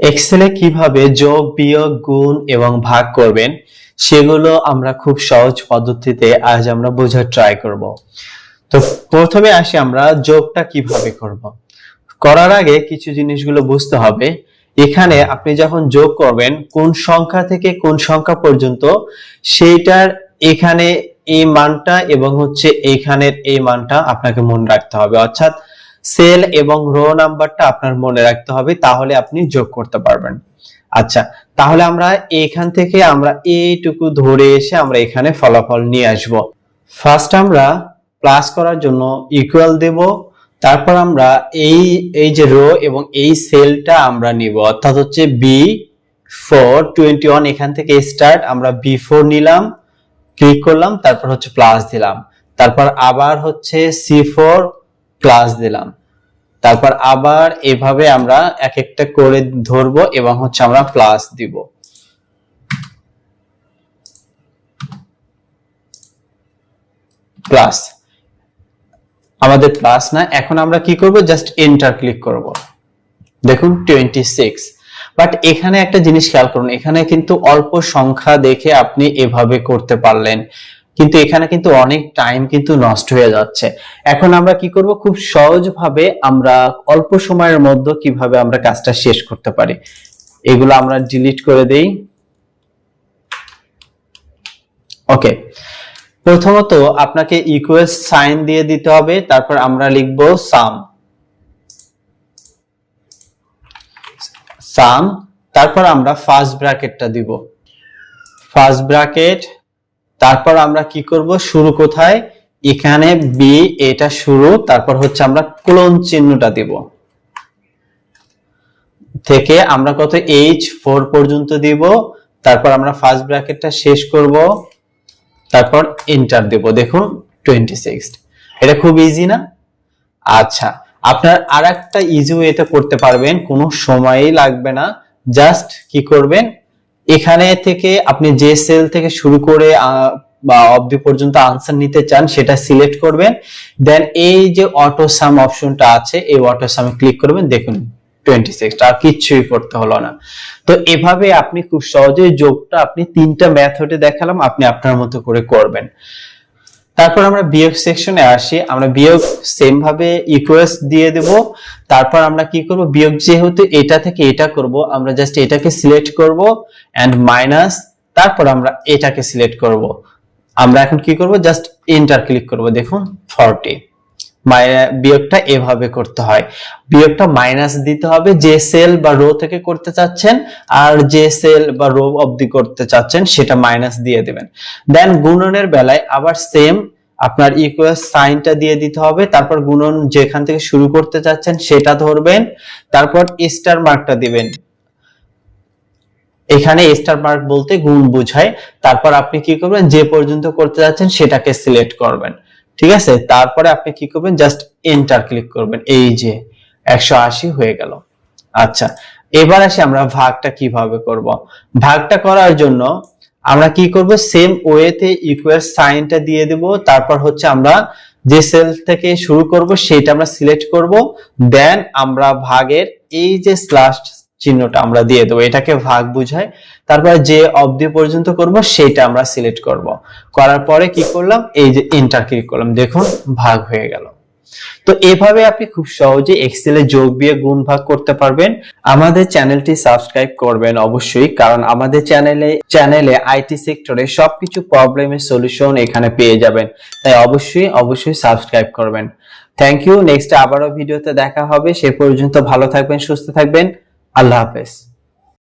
এক্সেলে কীভাবে যোগ, বিয়োগ, গুণ এবং ভাগ করবেন, সেগুলো আমরা খুব সহজ পদ্ধতিতে আজ আমরা বোঝার ট্রাই করব। তো প্রথমে আসি আমরা যোগটা কীভাবে করব। করার আগে কিছু জিনিসগুলো বুঝতে হবে। এখানে আপনি যখন যোগ করবেন, কোন সংখ্যা থেকে কোন সংখ্যা পর্যন্ত, সেইটার এখানে এই মানটা এবং হচ্ছে এইখানের এই মানটা আপনাকে মনে রাখতে হবে। অর্থাৎ সেল এবং রো নাম্বারটা আপনার মনে রাখতে হবে, তাহলে আপনি যোগ করতে পারবেন। আচ্ছা তাহলে আমরা এখান থেকে আমরা এইটুকু ধরে এসে আমরা এখানে ফলাফল নিয়ে আসব। ফার্স্ট আমরা প্লাস করার জন্য ইকুয়াল দেব, তারপর আমরা এই এই যে রো এবং এই সেলটা আমরা নিব, অর্থাৎ হচ্ছে বি ফোর টোয়েন্টি ওয়ান এখান থেকে স্টার্ট আমরা বি ফোর নিলাম ক্লিক করলাম, তারপর হচ্ছে প্লাস দিলাম। তারপর আবার হচ্ছে সি ফোর প্লাস দিলাম। তারপর আবার এভাবে আমরা এক একটা করে ধরবো এবং হচ্ছে আমরা প্লাস দিব। প্লাস আমাদের প্লাস না, এখন আমরা কি করব? জাস্ট এন্টার ক্লিক করব। দেখুন টোয়েন্টি সিক্স বাট এখানে একটা জিনিস খেয়াল করুন, এখানে কিন্তু অল্প সংখ্যা দেখে আপনি এভাবে করতে পারলেন। কিন্তু এখানে কিন্তু অনেক টাইম কিন্তু নষ্ট হয়ে যাচ্ছে। এখন আমরা কি করব? খুব সহজভাবে আমরা অল্প সময়ের মধ্যে কীভাবে আমরা কাজটা শেষ করতে পারি? এগুলো আমরা ডিলিট করে দেই। ওকে প্রথমত আপনাকে ইকুয়াল সাইন দিয়ে দিতে হবে, তারপর আমরা লিখব সাম সাম তারপর আমরা ফার্স্ট ব্র্যাকেটটা দিব। ফার্স্ট ব্র্যাকেট তারপর আমরা কি করব? শুরু কোথায়? এখানে বি এটা শুরু, তারপর হচ্ছে আমরা ক্লোন চিহ্নটা দিব। থেকে আমরা কত? এইচ ফোর পর্যন্ত দিব। তারপর আমরা ফার্স্ট ব্র্যাকেটটা শেষ করব। তারপর এন্টার দেব। দেখুন টোয়েন্টি সিক্স এটা খুব ইজি না? আচ্ছা আপনার আর একটা ইজি ওয়েতে করতে পারবেন। কোনো সময়ই লাগবে না। জাস্ট কি করবেন? এখানে থেকে আপনি যে সেল থেকে শুরু করে বা অবধি পর্যন্ত আনসার নিতে চান, সেটা সিলেক্ট করবেন। দেন এই যে অটো সাম অপশনটা আছে, এই অটো সামে ক্লিক করবেন। দেখুন টোয়েন্টি সিক্স আর কিচ্ছুই করতে হলো না। তো এভাবে আপনি খুব সহজেই যোগটা আপনি তিনটা মেথডে দেখালাম, আপনি আপনার মতো করে করবেন। তারপর আমরা বিয়োগ সেকশনে আসি, আমরা বিয়োগ সেম ভাবে ইকুয়ালস দিয়ে দেব। তারপর আমরা কি করব? বিয়োগ যেহেতু এটা থেকে এটা করব, আমরা জাস্ট এটাকে সিলেক্ট করব এন্ড মাইনাস তারপর আমরা এটাকে সিলেক্ট করব। আমরা এখন কি করব? জাস্ট এন্টার ক্লিক করব, দেখুন 40 মাই- বিয়োগটা এভাবে করতে হয়। বিয়োগটা মাইনাস দিতে হবে যে সেল বা রো থেকে করতে চাচ্ছেন আর যে সেল বা রো অবধি করতে চাচ্ছেন সেটা মাইনাস দিয়ে দিবেন। দেন গুণনের বেলায় আবার সেম আপনার ইকুয়াল সাইনটা দিয়ে দিতে হবে। তারপর গুণন যেখান থেকে শুরু করতে চাচ্ছেন সেটা ধরবেন। তারপর স্টার মার্কটা দিবেন। এখানে স্টার মার্ক বলতে গুণ বোঝায়। তারপর আপনি কি করবেন? যে পর্যন্ত করতে যাচ্ছেন সেটাকে সিলেক্ট করবেন। ঠিক আছে? তারপরে আপনি কি করবেন? জাস্ট এন্টার ক্লিক করবেন। এই যে একশো আশি হয়ে গেল। আচ্ছা এবার আসি আমরা ভাগটা কীভাবে করব। ভাগটা করার জন্য আমরা কি করব? সেম ওয়েতে ইকুয়াল সাইনটা দিয়ে দেব। তারপর হচ্ছে আমরা যে সেল থেকে শুরু করব, সেটা আমরা সিলেক্ট করব। দেন আমরা ভাগের এই যে স্ল্যাশ চিহ্নটা আমরা দিয়ে দেবো, এটাকে ভাগ বুঝায়। তারপর যে অবধি পর্যন্ত করব, সেটা আমরা সিলেক্ট করব। করার পরে কি করলাম? এই যে এন্টার ক্লিক করলাম। দেখুন, ভাগ হয়ে গেল। তো এভাবে আপনি খুব সহজে এক্সেলে যোগ বিয়োগ গুণ ভাগ করতে পারবেন। আমাদের চ্যানেলটি সাবস্ক্রাইব করবেন অবশ্যই, কারণ আমাদের চ্যানেলে চ্যানেলে আইটি সেক্টরে সবকিছু প্রবলেমের সলিউশন এখানে পেয়ে যাবেন। তাই অবশ্যই অবশ্যই সাবস্ক্রাইব করবেন। থ্যাংক ইউ নেক্সট আবারও ভিডিওতে দেখা হবে। সে পর্যন্ত ভালো থাকবেন, সুস্থ থাকবেন। اللہ حافظ۔